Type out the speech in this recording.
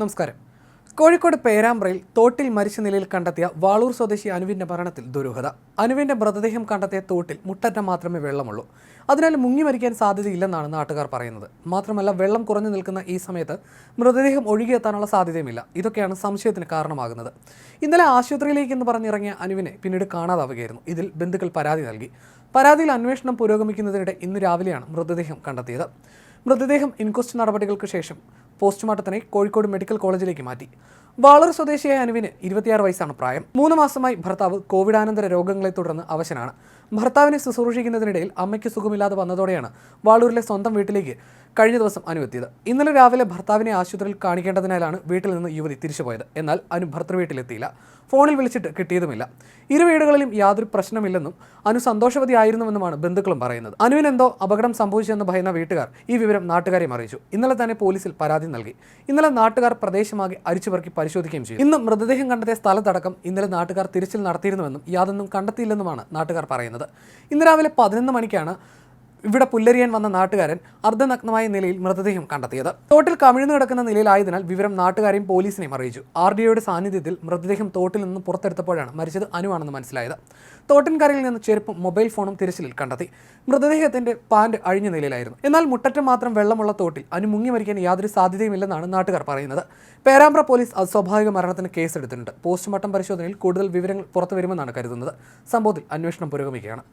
നമസ്കാരം. കോഴിക്കോട് പേരാമ്പ്രയിൽ തോട്ടിൽ മരിച്ച നിലയിൽ കണ്ടെത്തിയ വാളൂർ സ്വദേശി അനുവിന്റെ മരണത്തിൽ ദുരൂഹത. അനുവിന്റെ മൃതദേഹം കണ്ടെത്തിയ തോട്ടിൽ മുട്ടറ്റം മാത്രമേ വെള്ളമുള്ളൂ. അതിനാൽ മുങ്ങി മരിക്കാൻ സാധ്യതയില്ലെന്നാണ് നാട്ടുകാർ പറയുന്നത്. മാത്രമല്ല വെള്ളം കുറഞ്ഞു നിൽക്കുന്ന ഈ സമയത്ത് മൃതദേഹം ഒഴുകിയെത്താനുള്ള സാധ്യതയുമില്ല. ഇതൊക്കെയാണ് സംശയത്തിന് കാരണമാകുന്നത്. ഇന്നലെ ആശുപത്രിയിലേക്ക് എന്ന് പറഞ്ഞിറങ്ങിയ അനുവിനെ പിന്നീട് കാണാതാവുകയായിരുന്നു. ഇതിൽ ബന്ധുക്കൾ പരാതി നൽകി. പരാതിയിൽ അന്വേഷണം പുരോഗമിക്കുന്നതിനിടെ ഇന്ന് രാവിലെയാണ് മൃതദേഹം കണ്ടെത്തിയത്. മൃതദേഹം ഇൻക്വസ്റ്റ് നടപടികൾക്ക് ശേഷം പോസ്റ്റ്മോർട്ടത്തിനായി കോഴിക്കോട് മെഡിക്കൽ കോളേജിലേക്ക് മാറ്റി. വാളൂർ സ്വദേശിയായ അനുവിന് ഇരുപത്തിയാറ് വയസ്സാണ് പ്രായം. മൂന്ന് മാസമായി ഭർത്താവ് കോവിഡാനന്തര രോഗങ്ങളെ തുടർന്ന് അവശനാണ്. ഭർത്താവിനെ ശുശ്രൂഷിക്കുന്നതിനിടയിൽ അമ്മയ്ക്ക് സുഖമില്ലാതെ വന്നതോടെയാണ് വാളൂരിലെ സ്വന്തം വീട്ടിലേക്ക് കഴിഞ്ഞ ദിവസം അനു എത്തിയത് ഇന്നലെ രാവിലെ ഭർത്താവിനെ ആശുപത്രിയിൽ കാണിക്കേണ്ടതിനാലാണ് വീട്ടിൽ നിന്ന് യുവതി തിരിച്ചുപോയത്. എന്നാൽ അനു ഭർത്തൃ വീട്ടിലെത്തിയില്ല. ഫോണിൽ വിളിച്ചിട്ട് കിട്ടിയതുമില്ല. ഇരു വീടുകളിലും യാതൊരു പ്രശ്നമില്ലെന്നും അനു സന്തോഷവതി ആയിരുന്നുവെന്നുമാണ് ബന്ധുക്കളും പറയുന്നത്. അനുവിനെന്തോ അപകടം സംഭവിച്ചെന്ന് ഭയന്ന വീട്ടുകാർ ഈ വിവരം നാട്ടുകാരെയും അറിയിച്ചു. ഇന്നലെ തന്നെ പോലീസിൽ പരാതി നൽകി. ഇന്നലെ നാട്ടുകാർ പ്രദേശമാകെ അരിച്ചുപറക്കി പരിശോധിക്കുകയും ചെയ്തു. ഇന്ന് മൃതദേഹം കണ്ടെത്തിയ സ്ഥലത്തടക്കം ഇന്നലെ നാട്ടുകാർ തിരച്ചിൽ നടത്തിയിരുന്നുവെന്നും യാതൊന്നും കണ്ടെത്തിയില്ലെന്നുമാണ് നാട്ടുകാർ പറയുന്നത്. ഇന്ന് രാവിലെ പതിനൊന്ന് മണിക്കാണ് ഇവിടെ പുല്ലരിയാൻ വന്ന നാട്ടുകാരൻ അർദ്ധനഗ്നമായ നിലയിൽ മൃതദേഹം കണ്ടെത്തിയത്. തോട്ടിൽ കമിഴ്ന്നു കിടക്കുന്ന നിലയിലായതിനാൽ വിവരം നാട്ടുകാരെയും പോലീസിനെയും അറിയിച്ചു. ആർ ഡി ഒയുടെ സാന്നിധ്യത്തിൽ മൃതദേഹം തോട്ടിൽ നിന്ന് പുറത്തെടുത്തപ്പോഴാണ് മരിച്ചത് അനുവാണെന്ന് മനസ്സിലായത്. തോട്ടിൻകരയിൽ നിന്ന് ചെരുപ്പും മൊബൈൽ ഫോണും തിരച്ചിലിൽ കണ്ടെത്തി. മൃതദേഹത്തിന്റെ പാന്റ് അഴിഞ്ഞ നിലയിലായിരുന്നു. എന്നാൽ മുട്ടറ്റം മാത്രം വെള്ളമുള്ള തോട്ടിൽ അനു മുങ്ങി മരിക്കാൻ യാതൊരു സാധ്യതയുമില്ലെന്നാണ് നാട്ടുകാർ പറയുന്നത്. പേരാമ്പ്ര പോലീസ് അസ്വാഭാവിക മരണത്തിന് കേസെടുത്തിട്ടുണ്ട്. പോസ്റ്റ്മോർട്ടം പരിശോധനയിൽ കൂടുതൽ വിവരങ്ങൾ പുറത്തു വരുമെന്നാണ് കരുതുന്നത്. സംഭവത്തിൽ അന്വേഷണം പുരോഗമിക്കുകയാണ്.